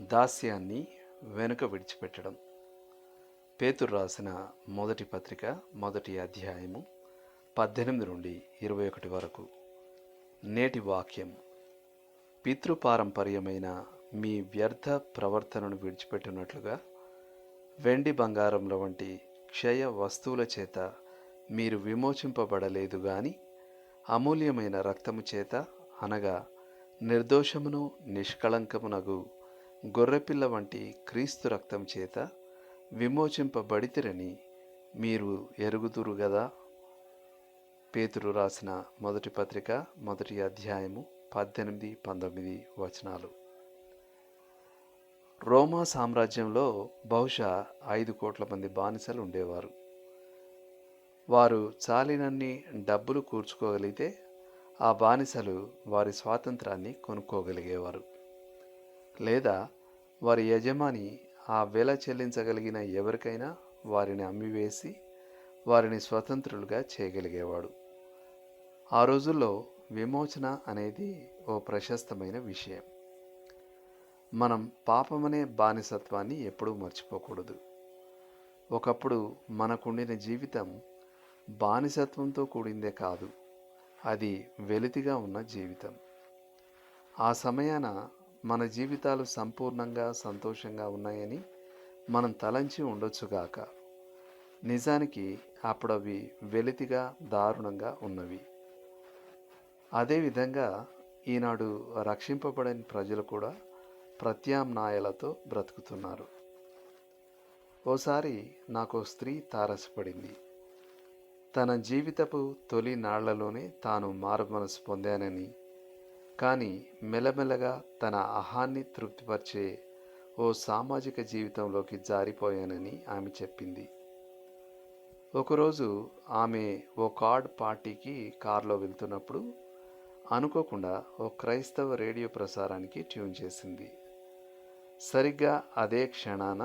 దాస్యాన్ని వెనుక విడిచిపెట్టడం. పేతురు రాసిన మొదటి పత్రిక మొదటి అధ్యాయము పద్దెనిమిది నుండి ఇరవై ఒకటి వరకు. నేటి వాక్యం. పితృపారంపర్యమైన మీ వ్యర్థ ప్రవర్తనను విడిచిపెట్టినట్లుగా వెండి బంగారముల వంటి క్షయ వస్తువుల చేత మీరు విమోచింపబడలేదు గాని అమూల్యమైన రక్తము చేత అనగా నిర్దోషమును నిష్కళంకమునగు గొర్రెపిల్ల వంటి క్రీస్తు రక్తం చేత విమోచింపబడితిరని మీరు ఎరుగుదురు గదా? పేతురు రాసిన మొదటి పత్రిక మొదటి అధ్యాయము పద్దెనిమిది పంతొమ్మిది వచనాలు. రోమా సామ్రాజ్యంలో బహుశా ఐదు కోట్ల మంది బానిసలు ఉండేవారు. వారు చాలినన్ని డబ్బులు కూర్చుకోగలిగితే ఆ బానిసలు వారి స్వాతంత్రాన్ని కొనుక్కోగలిగేవారు. లేదా వారి యజమాని ఆ వెల చెల్లించగలిగిన ఎవరికైనా వారిని అమ్మివేసి వారిని స్వతంత్రులుగా చేయగలిగేవాడు. ఆ రోజుల్లో విమోచన అనేది ఓ ప్రశస్తమైన విషయం. మనం పాపమనే బానిసత్వాన్ని ఎప్పుడూ మర్చిపోకూడదు. ఒకప్పుడు మనకుండిన జీవితం బానిసత్వంతో కూడిందే కాదు అది వెలితిగా ఉన్న జీవితం. ఆ సమయాన మన జీవితాలు సంపూర్ణంగా సంతోషంగా ఉన్నాయని మనం తలంచి ఉండొచ్చుగాక నిజానికి అప్పుడు అవి వెలితిగా దారుణంగా ఉన్నవి. అదేవిధంగా ఈనాడు రక్షింపబడని ప్రజలు కూడా ప్రత్యామ్నాయాలతో బ్రతుకుతున్నారు. ఓసారి నాకు స్త్రీ తారసపడింది. తన జీవితపు తొలి నాళ్ళలోనే తాను మారుమనసు పొందానని కానీ మెల్లమెల్లగా తన అహాన్ని తృప్తిపరిచే ఓ సామాజిక జీవితంలోకి జారిపోయానని ఆమె చెప్పింది. ఒకరోజు ఆమె ఓ కార్డ్ పార్టీకి కారులో వెళ్తున్నప్పుడు అనుకోకుండా ఓ క్రైస్తవ రేడియో ప్రసారానికి ట్యూన్ చేసింది. సరిగ్గా అదే క్షణాన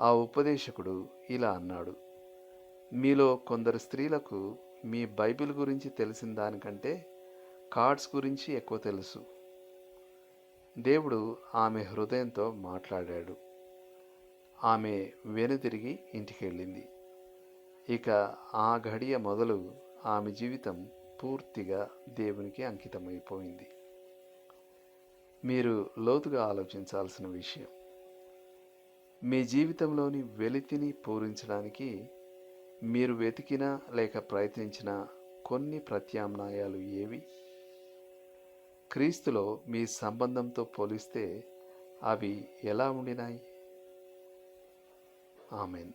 ఆ ఉపదేశకుడు ఇలా అన్నాడు మీలో కొందరు స్త్రీలకు మీ బైబిల్ గురించి తెలిసిన దానికంటే కార్డ్స్ గురించి ఎక్కువ తెలుసు. దేవుడు ఆమె హృదయంతో మాట్లాడాడు. ఆమె వెనుతిరిగి ఇంటికి వెళ్ళింది ఇక ఆ ఘడియ మొదలు ఆమె జీవితం పూర్తిగా దేవునికి అంకితమైపోయింది. మీరు లోతుగా ఆలోచించాల్సిన విషయం. మీ జీవితంలోని వెలితిని పూరించడానికి మీరు వెతికిన లేక ప్రయత్నించిన కొన్ని ప్రత్యామ్నాయాలు ఏవి? క్రీస్తులో మీ సంబంధంతో పోలిస్తే అవి ఎలా ఉండినాయి? ఆమెన్.